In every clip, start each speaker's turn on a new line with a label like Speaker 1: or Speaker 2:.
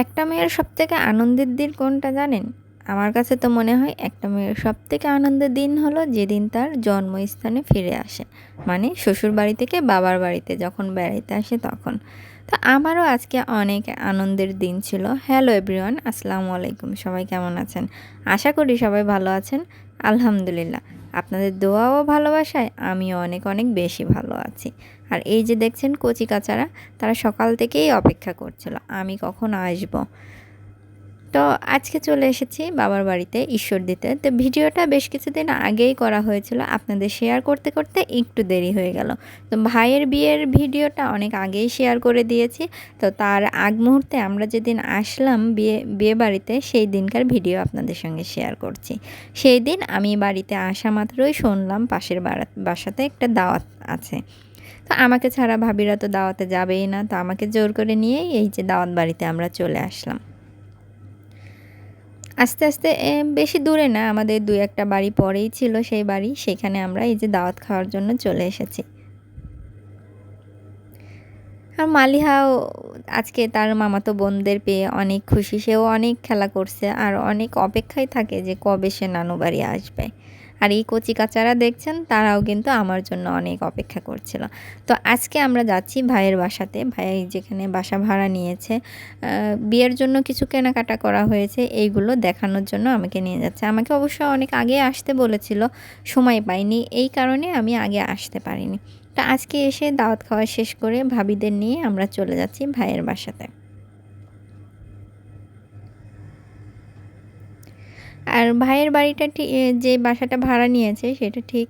Speaker 1: একটা মেয়ের সব থেকে আনন্দের দিন কোনটা জানেন? আমার কাছে তো মনে হয় একটা মেয়ের সব থেকে আনন্দের দিন হলো যেদিন তার জন্মস্থানে ফিরে আসে। মানে শ্বশুর বাড়ি থেকে বাবার বাড়িতে যখন বেড়াইতে আসে তখন। তো আমারও আজকে অনেক আনন্দের দিন ছিল। হ্যালো এভরিওয়ান আসসালামু আলাইকুম। সবাই কেমন আছেন? আশা করি সবাই ভালো আছেন। আলহামদুলিল্লাহ। আপনাদের দোয়া ও ভালোবাসায় আমিও অনেক অনেক বেশি ভালো আছি। আর এই যে দেখছেন কচি কাচারা, তারা সকাল থেকেই অপেক্ষা করছিল, আমি কখন আসব? তো আজকে চলে এসেছি বাবার বাড়িতে ঈশ্বর দিতে। তো ভিডিওটা বেশ কিছুদিন আগেই করা হয়েছিল। আপনাদের শেয়ার করতে করতে একটু দেরি হয়ে গেল। তো ভাইয়ের বিয়ের ভিডিওটা অনেক আগেই শেয়ার করে দিয়েছি। তো তার আগ মুহূর্তে আমরা যেদিন আসলাম বিয়ে বিয়ে বাড়িতে, সেই দিনকার ভিডিও আপনাদের সঙ্গে শেয়ার করছি। সেই দিন আমি বাড়িতে আসা মাত্রই শুনলাম পাশের বাসাতে একটা দাওয়াত আছে। তো আমাকে ছাড়া ভাবিরা তো দাওয়াতে যাবেই না। তো আমাকে জোর করে নিয়েই এই যে দাওয়াত বাড়িতে আমরা চলে আসলাম। আস্তে আস্তে বেশি দূরে না, আমাদের দু একটা বাড়ি পরেই ছিল সেই বাড়ি। সেখানে আমরা এই যে দাওয়াত খাওয়ার জন্য চলে এসেছি। আর মালিহাও আজকে তার মামাতো বোনদের পেয়ে অনেক খুশি। সেও অনেক খেলা করছে আর অনেক অপেক্ষায় থাকে যে কবে সে নানু বাড়ি আসবে। আর এই কচি কাচারা দেখছেন, তারাও কিন্তু আমার জন্য অনেক অপেক্ষা করছিল। তো আজকে আমরা যাচ্ছি ভাইয়ের বাসাতে। ভাই যেখানে বাসা ভাড়া নিয়েছে বিয়ের জন্য কিছু কেনাকাটা করা হয়েছে, এইগুলো দেখানোর জন্য আমাকে নিয়ে যাচ্ছে। আমাকে অবশ্য অনেক আগে আসতে বলেছিল, সময় পাইনি, এই কারণে আমি আগে আসতে পারিনি। তো আজকে এসে দাওয়াত খাওয়া শেষ করে ভাবিদের নিয়ে আমরা চলে যাচ্ছি ভাইয়ের বাসাতে। আর ভাইয়ের বাড়িটা যে বাসাটা ভাড়া নিয়েছে সেটা ঠিক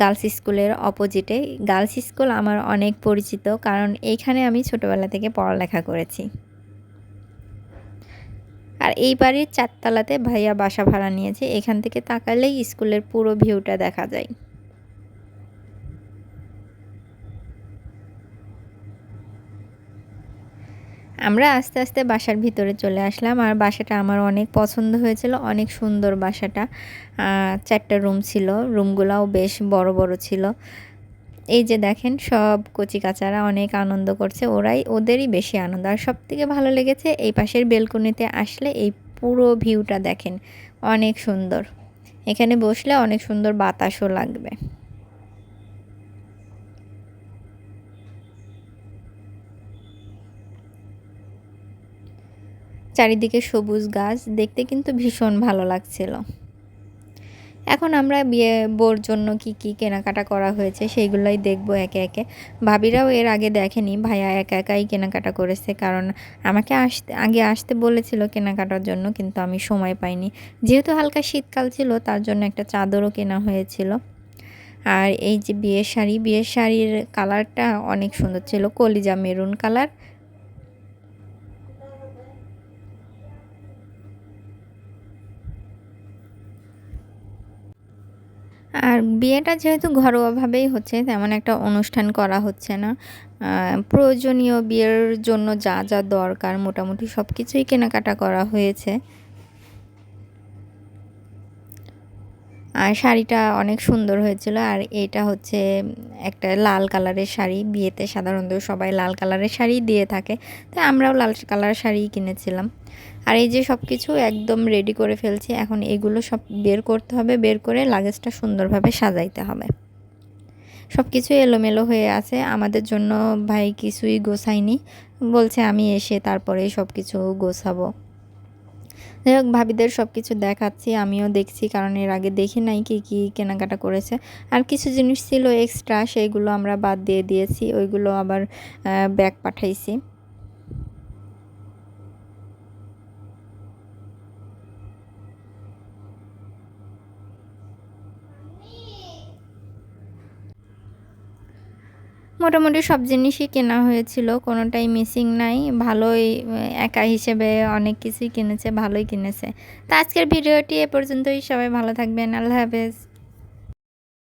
Speaker 1: গার্লস স্কুলের অপোজিটে। গার্লস স্কুল আমার অনেক পরিচিত কারণ এখানে আমি ছোটোবেলা থেকে পড়ালেখা করেছি। আর এই বাড়ির চারতলাতে ভাইয়া বাসা ভাড়া নিয়েছে। এখান থেকে তাকালেই স্কুলের পুরো ভিউটা দেখা যায়। আমরা আস্তে আস্তে বাসার ভিতরে চলে আসলাম। আর বাসাটা আমার অনেক পছন্দ হয়েছিল, অনেক সুন্দর বাসাটা। চারটা রুম ছিল, রুমগুলোও বেশ বড় বড় ছিল। এই যে দেখেন, সব কচি কাচারা অনেক আনন্দ করছে, ওরাই ওদেরই বেশি আনন্দ। আর সব থেকে ভালো লেগেছে, এই পাশের বেলকনিতে আসলে এই পুরো ভিউটা দেখেন, অনেক সুন্দর। এখানে বসলে অনেক সুন্দর বাতাসও লাগবে। চারিদিকে সবুজ গাছ, দেখতে কিন্তু ভীষণ ভালো লাগছিল। এখন আমরা বিয়ে বোর জন্য কি কি কেনাকাটা করা হয়েছে সেইগুলোই দেখব একে একে। ভাবিরাও এর আগে দেখেনি, ভাইয়া একা একাই কেনাকাটা করেছে কারণ আমাকে আসতে, আগে আসতে বলেছিল কেনাকাটার জন্য কিন্তু আমি সময় পাইনি। যেহেতু হালকা শীতকাল ছিল, তার জন্য একটা চাদরও কেনা হয়েছিল। আর এই যে বিয়ের শাড়ি, বিয়ের শাড়ির কালারটা অনেক সুন্দর ছিল, কলিজা মেরুন কালার আর বিয়েটা যেহেতু ঘরোয়াভাবেই হচ্ছে, তেমন একটা অনুষ্ঠান করা হচ্ছে না। প্রয়োজনীয় বিয়ের জন্য যা যা দরকার, মোটামুটি সব কিছুই কেনাকাটা করা হয়েছে। আর শাড়িটা অনেক সুন্দর হয়েছিল। আর এটা হচ্ছে একটা লাল কালারের শাড়ি। বিয়েতে সাধারণত সবাই লাল কালারের শাড়ি দিয়ে থাকে। তাই আমরাও লাল কালার শাড়ি কিনেছিলাম। আর এই যে সব কিছু একদম রেডি করে ফেলছি। এখন এগুলো সব বের করতে হবে। বের করে লাগেজটা সুন্দরভাবে সাজাইতে হবে। সব কিছু এলোমেলো হয়ে আছে। আমাদের জন্য ভাই কিছুই গোছায়নি। বলছে আমি এসে তারপরে সব কিছু গোছাবো। যাই হোক, ভাবিদের সব কিছু দেখাচ্ছি, আমিও দেখছি, কারণ এর আগে দেখি নাই কি কি কেনাকাটা করেছে। আর কিছু জিনিস ছিল এক্সট্রা সেইগুলো আমরা বাদ দিয়ে দিয়েছি, ওইগুলো আবার ব্যাগ পাঠাইছি। মোটামুটি সব জিনিসই কেনা হয়েছিল, কোনোটাই মিসিং নাই। ভালোই একা হিসেবে অনেক কিছুই কিনেছে, ভালোই কিনেছে। তা আজকের ভিডিওটি এ পর্যন্তই, সবাই ভালো থাকবেন, আল্লাহ হাফেজ।